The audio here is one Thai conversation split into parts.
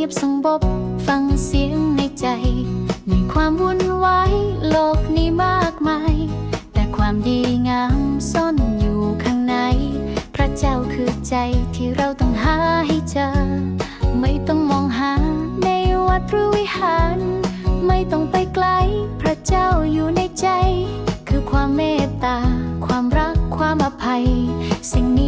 งียบสงบ ฟังเสียงในใจ มีความวุ่นวายโลกนี้มากมาย แต่ความดีงามซ่อนอยู่ข้างใน พระเจ้าคือใจที่เราต้องหาให้เจอ ไม่ต้องมองหาในวัดหรือวิหาร ไม่ต้องไปไกล พระเจ้าอยู่ในใจ คือความเมตตา ความรัก ความอภัย สิ่งนี้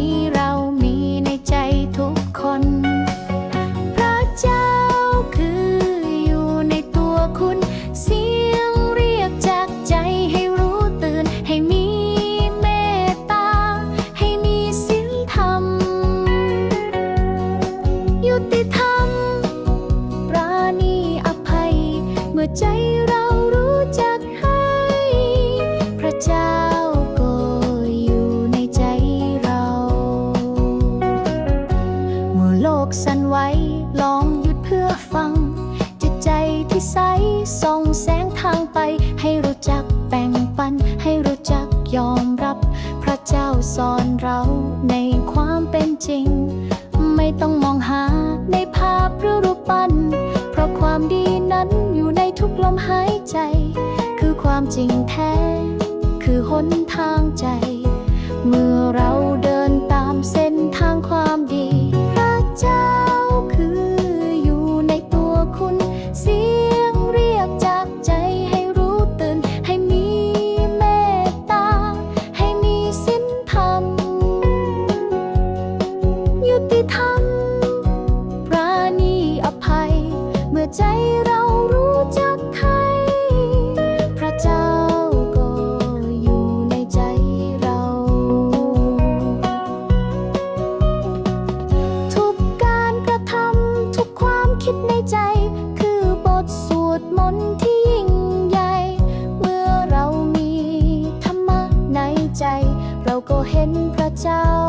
มื่อใจเรารู้จักให้ พระเจ้าก็อยู่ในใจเรา เมื่อโลกสั่นไหวลองหยุดเพื่อฟัง จิตใจที่ใสส่องแสงทางไป ให้รู้จักแบ่งปัน ให้รู้จักยอมรับ พระเจ้าสอนเราในความเป็นจริง ไม่ต้องมองหาในภาพหรือรูปปั้น เพราะความดี มหายใจ คือความจริงแท้ คือหนทางใจ ก็เห็นพระเจ้า